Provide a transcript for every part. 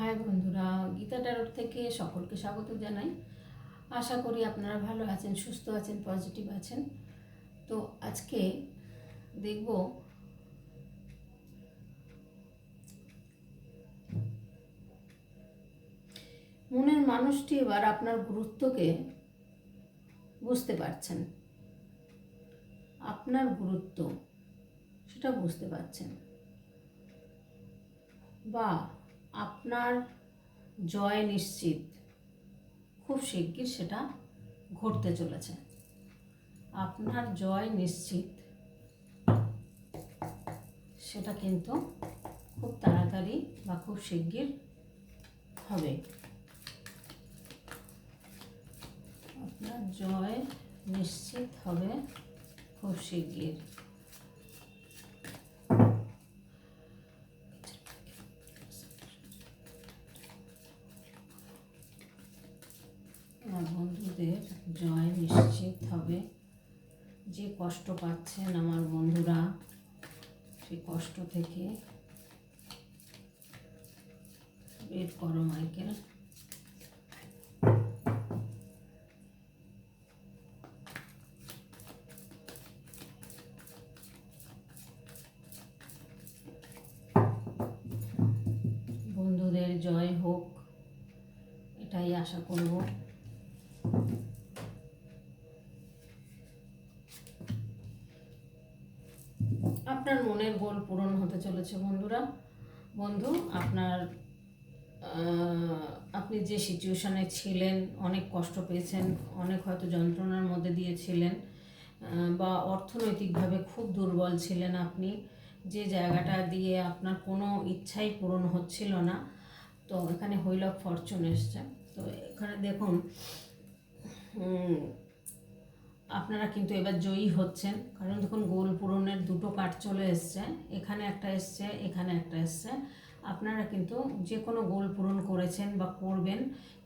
High বন্ধুরা, Gita tarot থেকে সকলকে স্বাগত জানাই। আশা করি আপনারা ভালো আছেন, সুস্থ আছেন, পজিটিভ আছেন। তো আজকে দেখব মনের মানুষটি এবার আপনার গুরুত্বকে বুঝতে পারছেন। আপনার গুরুত্ব, সেটা বুঝতে পারছেন। বা আপনার জয় নিশ্চিত। খুব শিগগির সেটা ঘটতে চলেছে। আপনার জয় নিশ্চিত। সেটা কিন্তু খুব তাড়াতাড়ি বা খুব শিগগির হবে। আপনার জয় নিশ্চিত হবে খুব শিগগির। যে কষ্ট পাচ্ছেন আমার বন্ধুরা, সেই কষ্ট থেকে বের করো মাইকেল। বন্ধুদের জয় হোক, এটাই আশা করব। মনের গোল পূরণ হতে চলেছে বন্ধুরা। বন্ধু আপনার আপনি যে সিচুয়েশানে ছিলেন অনেক কষ্ট পেয়েছেন অনেক হয়তো যন্ত্রণার মধ্যে দিয়ে ছিলেন আহ, বা অর্থনৈতিকভাবে খুব দুর্বল ছিলেন আপনি যে জায়গাটা দিয়ে আপনার কোনো ইচ্ছাই পূরণ হচ্ছিল না। তো এখানে হুইল ফরচুন এসছে। তো এখানে দেখুন আপনারা কিন্তু এবার জয়ী হচ্ছেন। কারণ দেখুন, গোল পূরণের দুটো কাঠ চলে এসছে। এখানে একটা এসছে, এখানে একটা এসছে। আপনারা কিন্তু যে কোনো গোল পূরণ করেছেন বা করবেন,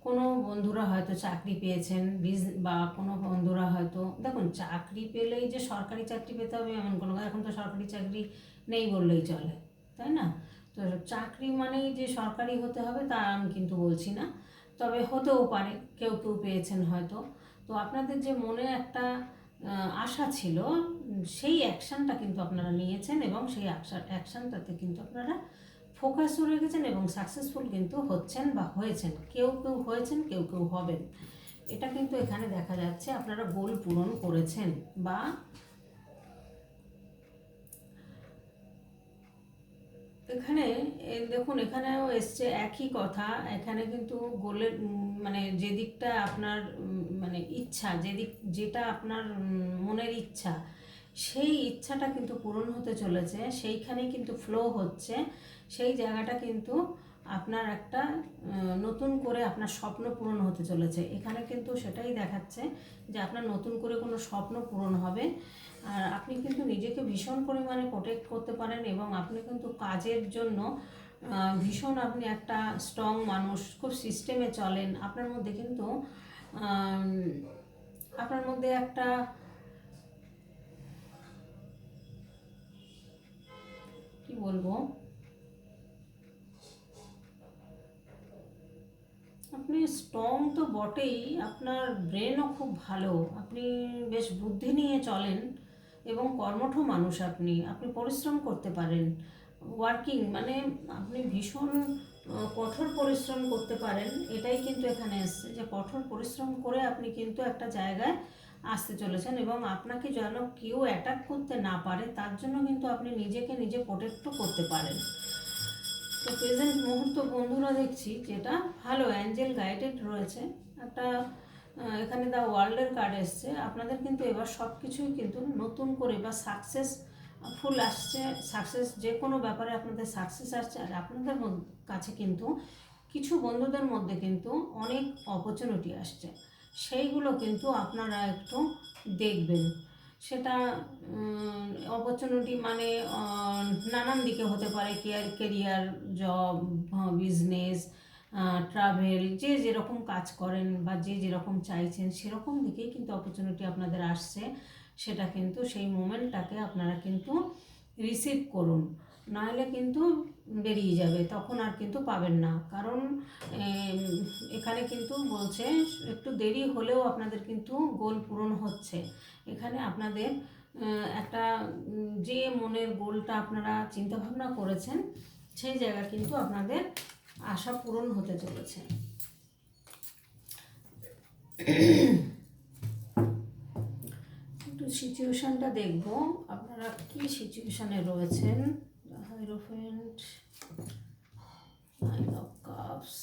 কোনো বন্ধুরা হয়তো চাকরি পেয়েছেন, বিজ, বা কোনো বন্ধুরা হয়তো, দেখুন, চাকরি পেলেই যে সরকারি চাকরি পেতে হবে এমন কোনো এখন তো সরকারি চাকরি নেই বললেই চলে, তাই না? তো চাকরি মানেই যে সরকারি হতে হবে তা আমি কিন্তু বলছি না। তবে হতেও পারে, কেউ কেউ পেয়েছেন হয়তো। তো আপনাদের যে মনে একটা আশা ছিল সেই অ্যাকশানটা কিন্তু আপনারা নিয়েছেন এবং সেই অ্যাকশানটাতে কিন্তু আপনারা ফোকাসও রেখেছেন এবং সাকসেসফুল কিন্তু হচ্ছেন বা হয়েছেন। কেউ কেউ হয়েছেন, কেউ কেউ হবেন। এটা কিন্তু এখানে দেখা যাচ্ছে, আপনারা গোল পূরণ করেছেন বা এখানে দেখুন, এখানেও এসছে একই কথা। এখানে কিন্তু গোলের মানে যেদিকটা আপনার মানে ইচ্ছা যেদিক যেটা আপনার মনের ইচ্ছা, সেই ইচ্ছাটা কিন্তু পূরণ হতে চলেছে। সেইখানেই কিন্তু ফ্লো হচ্ছে। সেই জায়গাটা কিন্তু আপনার একটা নতুন করে আপনার স্বপ্ন পূরণ হতে চলেছে। এখানে কিন্তু সেটাই দেখাচ্ছে যে আপনার নতুন করে কোনো স্বপ্ন পূরণ হবে। আর আপনি কিন্তু নিজেকে ভীষণ পরিমাণে প্রোটেক্ট করতে পারেন এবং আপনি কিন্তু কাজের জন্য ভীষণ আপনি একটা স্ট্রং মানুষ, খুব সিস্টেমে চলেন। আপনার মধ্যে কিন্তু আপনার মধ্যে একটা কি বলব? আপনি স্ট্রং তো বটেই, আপনার ব্রেনও খুব ভালো। আপনি বেশ বুদ্ধি নিয়ে চলেন এবং কর্মঠ মানুষ আপনি। আপনি পরিশ্রম করতে পারেন। ওয়ার্কিং মানে আপনি ভীষণ কঠোর পরিশ্রম করতে পারেন। এটাই কিন্তু এখানে এসছে যে কঠোর পরিশ্রম করে আপনি কিন্তু একটা জায়গায় আসতে চলেছেন এবং আপনাকে যেন কেউ অ্যাটাক করতে না পারে, তার জন্য কিন্তু আপনি নিজেকে নিজে প্রোটেক্টও করতে পারেন। তো প্রেজেন্ট মুহূর্ত বন্ধুরা দেখছি যেটা ভালো অ্যাঞ্জেল গাইডেড রয়েছে। একটা এখানে দা ওয়ার্ল্ডের কার্ড এসছে। আপনাদের কিন্তু এবার সব কিছুই কিন্তু নতুন করে বা সাকসেস ফুল আসছে। সাকসেস যে কোনো ব্যাপারে আপনাদের সাকসেস আসছে। আর আপনাদের কাছে কিন্তু কিছু বন্ধুদের মধ্যে কিন্তু অনেক অপরচুনিটি আসছে। সেইগুলো কিন্তু আপনারা একটু দেখবেন। সেটা অপরচুনিটি মানে নানান দিকে হতে পারে। Care career job business travel যে যেরকম কাজ করেন বা যে যেরকম চাইছেন, সেরকম দিকেই কিন্তু অপরচুনিটি আপনাদের আসছে। সেটা কিন্তু সেই মোমেন্টটাকে আপনারা কিন্তু রিসিভ করুন। নাহলে কিন্তু বেরিয়ে যাবে, তখন আর কিন্তু পাবেন না। কারণ এখানে কিন্তু বলছে, একটু দেরি হলেও আপনাদের কিন্তু গোল পূরণ হচ্ছে। এখানে আপনাদের একটা যে মনের গোলটা আপনারা চিন্তা ভাবনা করেছেন, সেই জায়গা কিন্তু আপনাদের আশা পূরণ হতে চলেছে। একটু সিচুয়েশনটা দেখব, আপনারা কি সিচুয়েশনে রয়েছেন? হাইরোফেন্ট নাইন অফ কাপস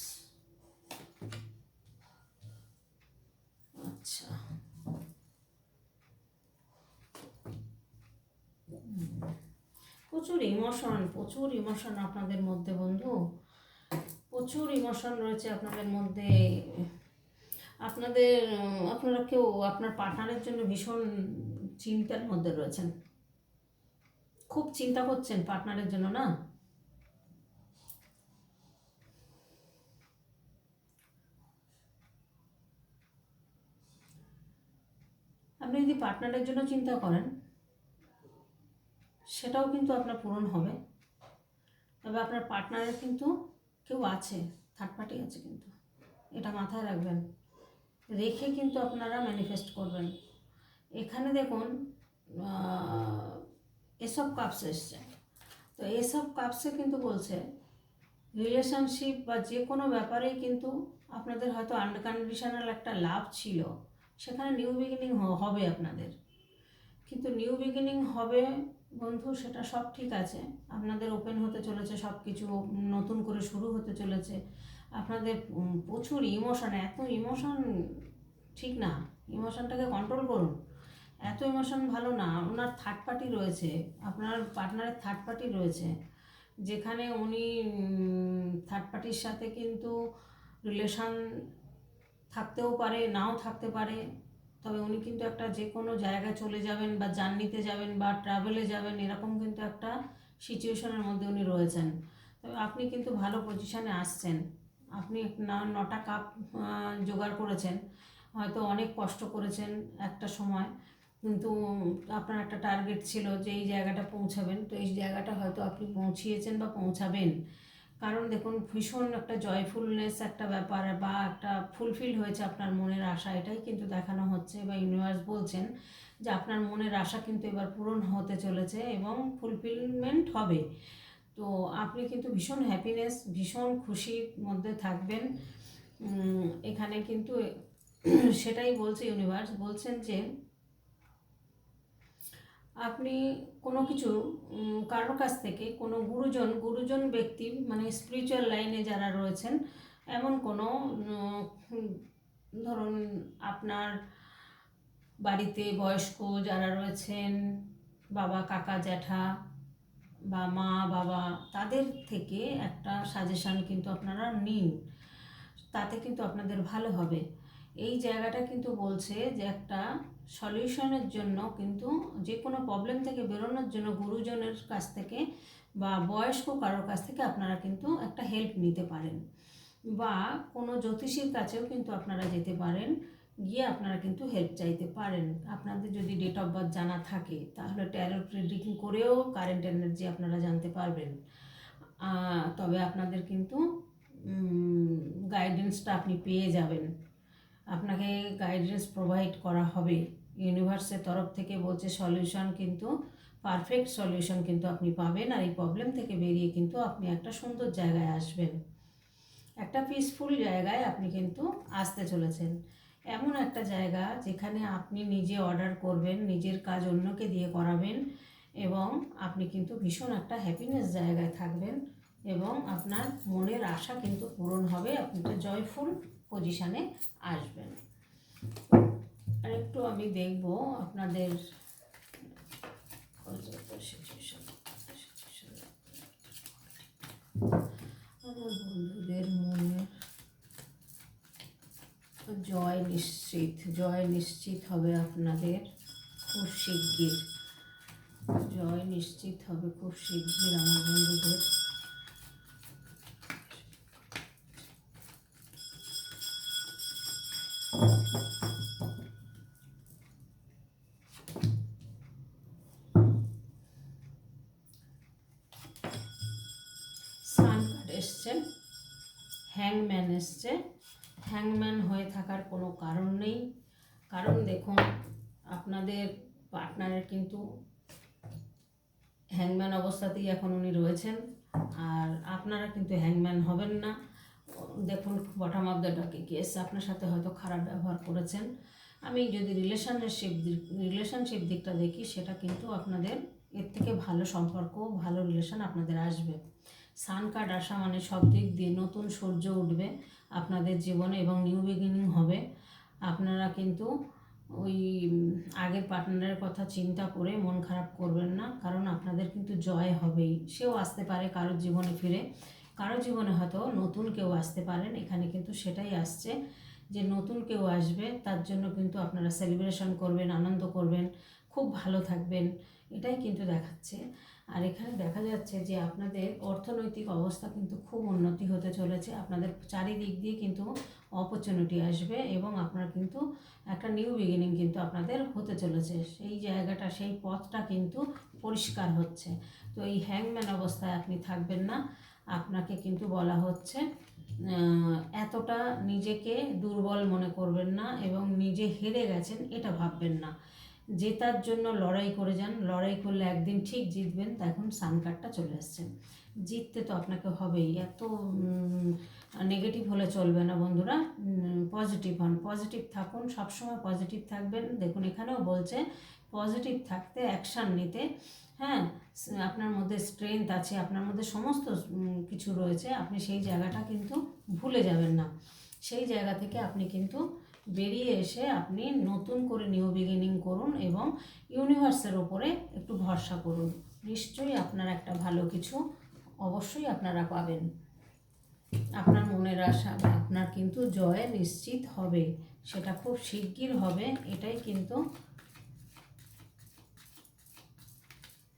আচ্ছা প্রচুর ইমোশন প্রচুর ইমোশন আপনাদের মধ্যে বন্ধু। প্রচুর ইমোশন রয়েছে আপনাদের মধ্যে। আপনাদের, আপনারা কেউ আপনার পার্টনারের জন্য ভীষণ চিন্তার মধ্যে রয়েছেন। খুব চিন্তা করছেন পার্টনারের জন্য, না? আপনি যদি পার্টনারের জন্য চিন্তা করেন, সেটাও কিন্তু আপনার পূরণ হবে। তবে আপনার পার্টনারের কিন্তু কেউ আছে থার্ড পার্টি আছে কিন্তু। এটা মাথায় রাখবেন। রেখে কিন্তু আপনারা ম্যানিফেস্ট করবেন। এখানে দেখুন এসব কাপস এসছে। তো এসব কাপসে কিন্তু বলছে রিলেশনশিপ বা যে কোনো ব্যাপারেই কিন্তু আপনাদের হয়তো আনকন্ডিশনাল একটা লাভ ছিল। সেখানে নিউ বিগিনিং হবে আপনাদের। কিন্তু নিউ বিগিনিং হবে বন্ধু, সেটা সব ঠিক আছে। আপনাদের ওপেন হতে চলেছে সব কিছু নতুন করে শুরু হতে চলেছে। আপনাদের প্রচুর ইমোশন এত ইমোশন ঠিক না। ইমোশনটাকে কন্ট্রোল করুন। এত ইমোশন ভালো না। ওনার থার্ড পার্টি রয়েছে। আপনার পার্টনারের থার্ড পার্টি রয়েছে। যেখানে উনি থার্ড পার্টির সাথে কিন্তু রিলেশন থাকতেও পারে, নাও থাকতে পারে। তবে উনি কিন্তু একটা যে কোনো জায়গায় চলে যাবেন বা জার্নিতে যাবেন বা ট্রাভেলে যাবেন, এরকম কিন্তু একটা সিচুয়েশনের মধ্যে উনি রয়েছেন। তবে আপনি কিন্তু ভালো পজিশানে আসছেন। আপনি নটা কাপ জোগাড় করেছেন। হয়তো অনেক কষ্ট করেছেন একটা সময়। কিন্তু আপনার একটা টার্গেট ছিল যে এই জায়গাটা পৌঁছাবেন। তো এই জায়গাটা হয়তো আপনি পৌঁছিয়েছেন বা পৌঁছাবেন। কারণ দেখুন, ভীষণ একটা জয়ফুলনেস একটা ব্যাপার বা একটা ফুলফিল হয়েছে আপনার মনের আশা। এটাই কিন্তু দেখানো হচ্ছে বা ইউনিভার্স বলছেন যে আপনার মনের আশা কিন্তু এবার পূরণ হতে চলেছে এবং ফুলফিলমেন্ট হবে। তো আপনি কিন্তু ভীষণ হ্যাপিনেস ভীষণ খুশির মধ্যে থাকবেন। এখানে কিন্তু সেটাই বলছে ইউনিভার্স বলছেন যে আপনি কোনো কিছু কারোর কাছ থেকে কোনো গুরুজন গুরুজন ব্যক্তি মানে স্পিরিচুয়াল লাইনে যারা রয়েছেন, এমন কোনো ধরুন আপনার বাড়িতে বয়স্ক যারা রয়েছেন, বাবা, কাকা, জ্যাঠা বা মা, বাবা, তাদের থেকে একটা সাজেশান কিন্তু আপনারা নিন। তাতে কিন্তু আপনাদের ভালো হবে। এই জায়গাটা কিন্তু বলছে যে একটা সলিউশনের জন্য কিন্তু যে কোনো প্রবলেম থেকে বেরোনোর জন্য গুরুজনের কাছ থেকে বা বয়স্ক কারোর কাছ থেকে আপনারা কিন্তু একটা হেল্প নিতে পারেন। বা কোনো জ্যোতিষীর কাছেও কিন্তু আপনারা যেতে পারেন, গিয়ে আপনারা কিন্তু হেল্প চাইতে পারেন। আপনাদের যদি ডেট অফ বার্থ জানা থাকে, তাহলে ট্যারো রিডিং করেও কারেন্ট এনার্জি আপনারা জানতে পারবেন। তবে আপনাদের কিন্তু গাইডেন্সটা আপনি পেয়ে যাবেন। আপনাকে গাইডেন্স প্রোভাইড করা হবে। ইউনিভার্সের তরফ থেকে বলছে সলিউশন কিন্তু পারফেক্ট সলিউশন কিন্তু আপনি পাবেন আর এই প্রবলেম থেকে বেরিয়ে কিন্তু আপনি একটা সুন্দর জায়গায় আসবেন। একটা পিসফুল জায়গায় আপনি কিন্তু আসতে চলেছেন। এমন একটা জায়গা যেখানে আপনি নিজে অর্ডার করবেন, নিজের কাজ অন্যকে দিয়ে করাবেন এবং আপনি কিন্তু ভীষণ একটা হ্যাপিনেস জায়গায় থাকবেন এবং আপনার মনের আশা কিন্তু পূরণ হবে আপনি একটা জয়ফুল পজিশানে আসবেন আর একটু আমি দেখব আপনাদের। আমার বন্ধুদের মনে জয় নিশ্চিত জয় নিশ্চিত হবে আপনাদের খুব শিগগির জয় নিশ্চিত হবে খুব শিগগির আমার বন্ধুদের সানকাট হ্যাংম্যান এসছে। হ্যাংম্যান হয়ে থাকার কোনো কারণ নেই। কারণ দেখুন, আপনাদের পার্টনারের কিন্তু হ্যাংম্যান অবস্থাতেই এখন উনি রয়েছেন। আর আপনারা কিন্তু হ্যাংম্যান হবেন না। দেখুন বটম অফ দ্য ডকে কি এসছে আপনার সাথে হয়তো খারাপ ব্যবহার করেছেন। আমি যদি রিলেশনশিপ রিলেশনশিপ দিকটা দেখি, সেটা কিন্তু আপনাদের, এর থেকে ভালো সম্পর্ক, ভালো রিলেশন আপনাদের আসবে। সান কার্ড আসা মানে সব দিক দিয়ে নতুন সূর্য উঠবে, আপনাদের জীবনে এবং নিউ বিগিনিং হবে। আপনারা কিন্তু ওই, আগের পার্টনারের কথা চিন্তা করে মন খারাপ করবেন না, কারণ আপনাদের কিন্তু জয় হবেই। সেও আসতে পারে কারোর জীবনে ফিরে। কারও জীবনে হয়তো নতুন কেউ আসতে পারেন, এখানে কিন্তু সেটাই আসছে যে নতুন কেউ আসবে, তার জন্য কিন্তু আপনারা সেলিব্রেশন করবেন, আনন্দ করবেন, খুব ভালো থাকবেন, এটাই কিন্তু দেখাচ্ছে। আর এখানে দেখা যাচ্ছে যে আপনাদের অর্থনৈতিক অবস্থা কিন্তু খুব উন্নতি হতে চলেছে, আপনাদের চারিদিক দিয়ে কিন্তু অপরচুনিটি আসবে এবং আপনার কিন্তু একটা নিউ বিগিনিং কিন্তু আপনাদের হতে চলেছে। সেই জায়গাটা, সেই পথটা কিন্তু পরিষ্কার হচ্ছে। তো এই হ্যাংম্যান অবস্থায় আপনি থাকবেন না। আপনাকে কিন্তু বলা হচ্ছে এতটা নিজেকে দুর্বল মনে করবেন না এবং নিজে হেরে গেছেন এটা ভাববেন না। জেতার জন্য লড়াই করে যান, লড়াই করলে একদিন ঠিক জিতবেন তখন কার্ডটা চলে আসছে। জিততে তো আপনাকে হবেই, এত নেগেটিভ হলে চলবে না বন্ধুরা পজিটিভ হন। পজিটিভ থাকুন, সবসময় পজিটিভ থাকবেন। দেখুন, এখানেও বলছে পজিটিভ থাকতে অ্যাকশান নিতে হ্যাঁ আপনার মধ্যে স্ট্রেংথ আছে, আপনার মধ্যে সমস্ত কিছু রয়েছে, আপনি সেই জায়গাটা কিন্তু ভুলে যাবেন না। সেই জায়গা থেকে আপনি কিন্তু বেরিয়ে এসে আপনি নতুন করে নিউ বিগিনিং করুন এবং ইউনিভার্সের ওপরে একটু ভরসা করুন। নিশ্চয়ই আপনার একটা ভালো কিছু অবশ্যই আপনারা পাবেন। আপনার মনের আশা আপনার কিন্তু জয় নিশ্চিত হবে, সেটা খুব শিগগির হবে, এটাই কিন্তু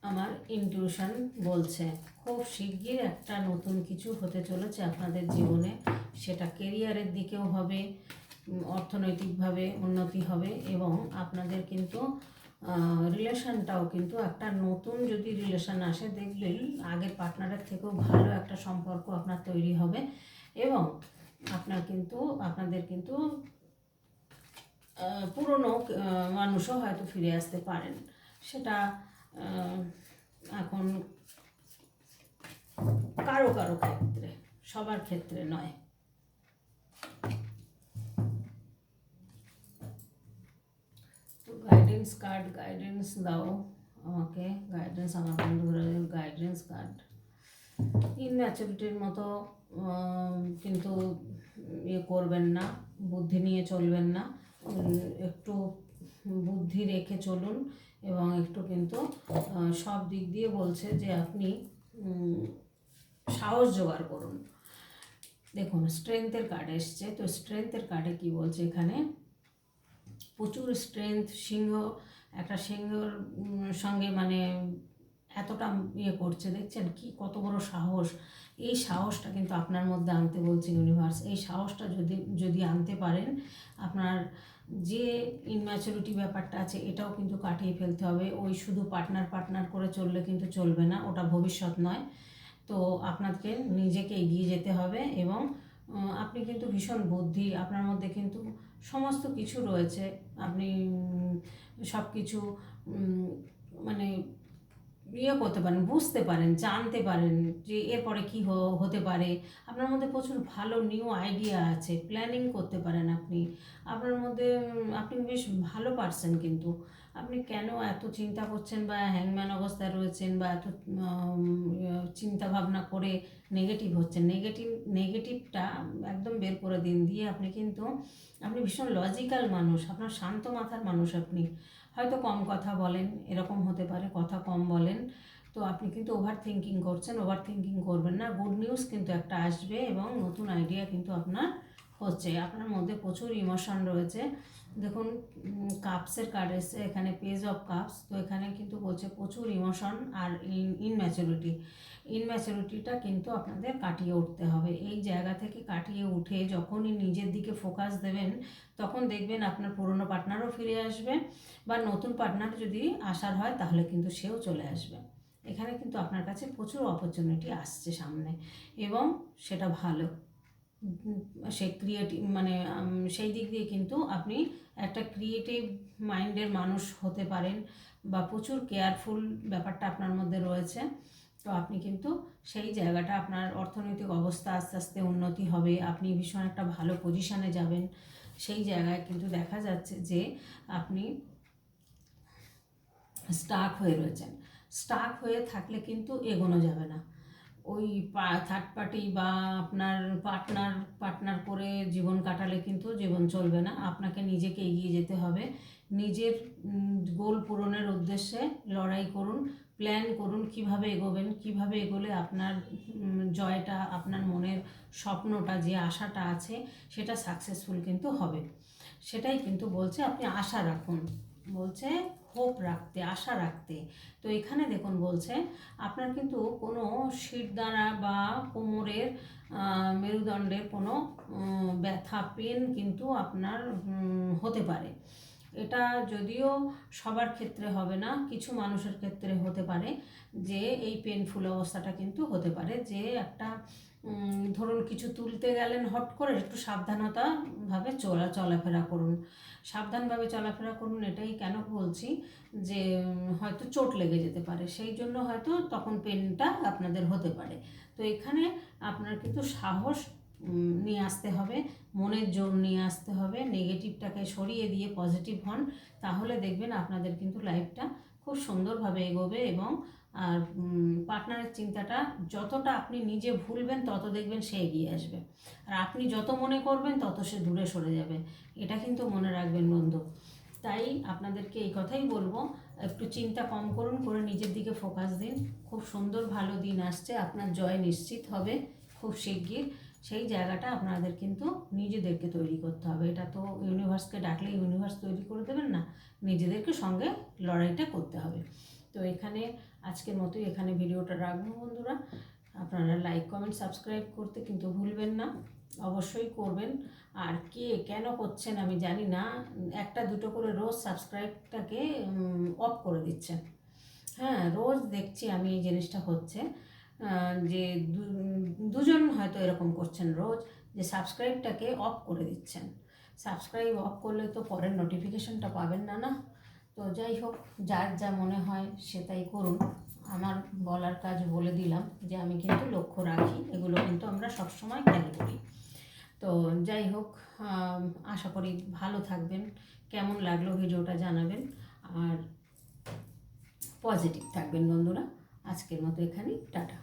আমার ইনটিউশন বলছে, খুব শিগগির একটা নতুন কিছু হতে চলেছে আপনাদের জীবনে, সেটা কেরিয়ারের দিকেও হবে অর্থনৈতিকভাবে উন্নতি হবে এবং আপনাদের কিন্তু রিলেশনটাও কিন্তু একটা নতুন যদি রিলেশন আসে, দেখবেন আগের পার্টনারের থেকেও ভালো একটা সম্পর্ক আপনার তৈরি হবে এবং আপনার কিন্তু, আপনাদের কিন্তু পুরনো মানুষও হয়তো ফিরে আসতে পারেন। সেটা এখন কারও কারও ক্ষেত্রে, সবার ক্ষেত্রে নয়। তো গাইডেন্স কার্ড গাইডেন্স দাও আমাকে। গাইডেন্স আমার বন্ধুরা গাইডেন্স কার্ড ইনম্যাচুরিটির মতো কিন্তু ইয়ে করবেন না, বুদ্ধি নিয়ে চলবেন না। একটু বুদ্ধি রেখে চলুন এবং একটু কিন্তু সব দিক দিয়ে বলছে যে আপনি সাহস জোগাড় করুন। দেখুন স্ট্রেংথের কার্ড এসছে। তো স্ট্রেংথের কার্ডে কি বলছে এখানে? প্রচুর স্ট্রেংথ সিংহ, একটা সিংহর সঙ্গে মানে এতটা ইয়ে করছে। দেখছেন কি? কত বড় সাহস। এই সাহসটা কিন্তু আপনার মধ্যে আনতে বলছে ইউনিভার্স এই সাহসটা যদি যদি আনতে পারেন, আপনার যে ইনম্যাচুরিটি ব্যাপারটা আছে, এটাও কিন্তু কাটিয়ে ফেলতে হবে। ওই শুধু পার্টনার পার্টনার করে চললে কিন্তু চলবে না, ওটা ভবিষ্যৎ নয়। তো আপনাকে নিজেকে এগিয়ে যেতে হবে এবং আপনি কিন্তু ভীষণ বুদ্ধি, আপনার মধ্যে কিন্তু সমস্ত কিছু রয়েছে। আপনি সব কিছু মানে ইয়ে করতে পারেন, বুঝতে পারেন, জানতে পারেন যে এরপরে কি হতে পারে। আপনার মধ্যে প্রচুর ভালো নিউ আইডিয়া আছে প্ল্যানিং করতে পারেন আপনি। আপনার মধ্যে আপনি বেশ ভালো পারছেন কিন্তু। আপনি কেন এত চিন্তা করছেন বা হ্যাংম্যান অবস্থায় রয়েছেন বা এত চিন্তা ভাবনা করে নেগেটিভ হচ্ছেন? নেগেটিভ নেগেটিভটা একদম বের করে দিন। দিয়ে আপনি কিন্তু, আপনি ভীষণ লজিক্যাল মানুষ, আপনার শান্ত মাথার মানুষ আপনি। হয়তো কম কথা বলেন, এরকম হতে পারে, কথা কম বলেন। তো আপনি কিন্তু ওভার থিঙ্কিং করছেন ওভার থিঙ্কিং করবেন না। গুড নিউজ কিন্তু একটা আসবে এবং নতুন আইডিয়া কিন্তু আপনার হচ্ছে, আপনার মধ্যে প্রচুর ইমোশন রয়েছে। দেখুন কাপসের কার্ড এসছে এখানে পেজ অফ কাপস তো এখানে কিন্তু বলছে প্রচুর ইমোশন আর ইনম্যাচুরিটি ইনম্যাচুরিটিটা কিন্তু আপনাদের কাটিয়ে উঠতে হবে। এই জায়গা থেকে কাটিয়ে উঠে যখনই নিজের দিকে ফোকাস দেবেন, তখন দেখবেন আপনার পুরনো পার্টনারও ফিরে আসবে বা নতুন পার্টনার যদি আসার হয়, তাহলে কিন্তু সেও চলে আসবে। এখানে কিন্তু আপনার কাছে প্রচুর অপরচুনিটি আসছে সামনে এবং সেটা ভালো। সেই ক্রিয়েটিভ মানে সেই দিক দিয়ে কিন্তু আপনি একটা ক্রিয়েটিভ মাইন্ডের মানুষ হতে পারেন বা প্রচুর কেয়ারফুল ব্যাপারটা আপনার মধ্যে রয়েছে। তো আপনি কিন্তু সেই জায়গাটা আপনার অর্থনৈতিক অবস্থা আস্তে আস্তে উন্নতি হবে, আপনি ভীষণ একটা ভালো পজিশানে যাবেন। সেই জায়গায় কিন্তু দেখা যাচ্ছে যে আপনি স্টাক হয়ে রয়েছেন। স্টাক হয়ে থাকলে কিন্তু এগোনো যাবে না। ওই থার্ড পার্টি বা আপনার পার্টনার পার্টনার করে জীবন কাটালে কিন্তু জীবন চলবে না। আপনাকে নিজেকে এগিয়ে যেতে হবে। নিজের গোল পূরণের উদ্দেশ্যে লড়াই করুন প্ল্যান করুন কীভাবে এগোবেন, কীভাবে এগোলে আপনার জয়টা, আপনার মনের স্বপ্নটা, যে আশাটা আছে, সেটা সাকসেসফুল কিন্তু হবে। সেটাই কিন্তু বলছে, আপনি আশা রাখুন। বলছে হোপ রাখতে, আশা রাখতে। তো এখানে দেখুন বলছে, আপনার কিন্তু কোনো শিরদাঁড়া বা কোমরের মেরুদণ্ডের কোনো ব্যথা, পেন কিন্তু আপনার হতে পারে। এটা যদিও সবার ক্ষেত্রে হবে না, কিছু মানুষের ক্ষেত্রে হতে পারে যে এই পেনফুল অবস্থাটা কিন্তু হতে পারে যে একটা ধরুন কিছু তুলতে গেলেন, হট করে একটু সাবধানতাভাবে চলা চলাফেরা করুন। সাবধানভাবে চলাফেরা করুন, এটাই কেন বলছি যে, হয়তো চোট লেগে যেতে পারে। সেই জন্য হয়তো তখন পেনটা আপনাদের হতে পারে। তো এখানে আপনার কিন্তু সাহস নিয়ে আসতে হবে, মনের জোর নিয়ে আসতে হবে, নেগেটিভটাকে সরিয়ে দিয়ে পজিটিভ হন, তাহলে দেখবেন আপনাদের কিন্তু লাইফটা খুব সুন্দরভাবে এগোবে এবং আর পার্টনারের চিন্তাটা যতটা আপনি নিজে ভুলবেন, তত দেখবেন সে এগিয়ে আসবে। আর আপনি যত মনে করবেন, তত সে দূরে সরে যাবে। এটা কিন্তু মনে রাখবেন বন্ধু। তাই আপনাদেরকে এই কথাই বলব, একটু চিন্তা কম করুন, করে নিজের দিকে ফোকাস দিন। খুব সুন্দর, ভালো দিন আসছে। আপনার জয় নিশ্চিত হবে খুব শিগগির। সেই জায়গাটা আপনাদের কিন্তু নিজেদেরকে তৈরি করতে হবে। এটা তো ইউনিভার্সকে ডাকলে ইউনিভার্স তৈরি করে দেবেন না, নিজেদেরকে সঙ্গে লড়াইটা করতে হবে। তো এখানে আজকের মতোই এখানে ভিডিওটা রাখব বন্ধুরা। আপনারা লাইক কমেন্ট সাবস্ক্রাইব করতে কিন্তু ভুলবেন না। অবশ্যই করবেন। আর কে কেন করছেন আমি জানি না। একটা দুটো করে রোজ সাবস্ক্রাইবটাকে অফ করে দিচ্ছেন। হ্যাঁ রোজ দেখছি আমি এই জিনিসটা হচ্ছে যে দুজন হয়তো এরকম করছেন রোজ, যে সাবস্ক্রাইবটাকে অফ করে দিচ্ছেন। সাবস্ক্রাইব অফ করলে তো পরের নোটিফিকেশনটা পাবেন না না? তো যাই হোক, যার যা মনে হয় সে তাই করুন। আমার বলার কাজ বলে দিলাম যে আমি কিন্তু লক্ষ্য রাখি, এগুলো কিন্তু আমরা সবসময় খেয়াল করি। তো যাই হোক আশা করি ভালো থাকবেন, কেমন লাগল ভিডিওটা জানাবেন, আর পজিটিভ থাকবেন বন্ধুরা। আজকের মতো এখানেই, টাটা।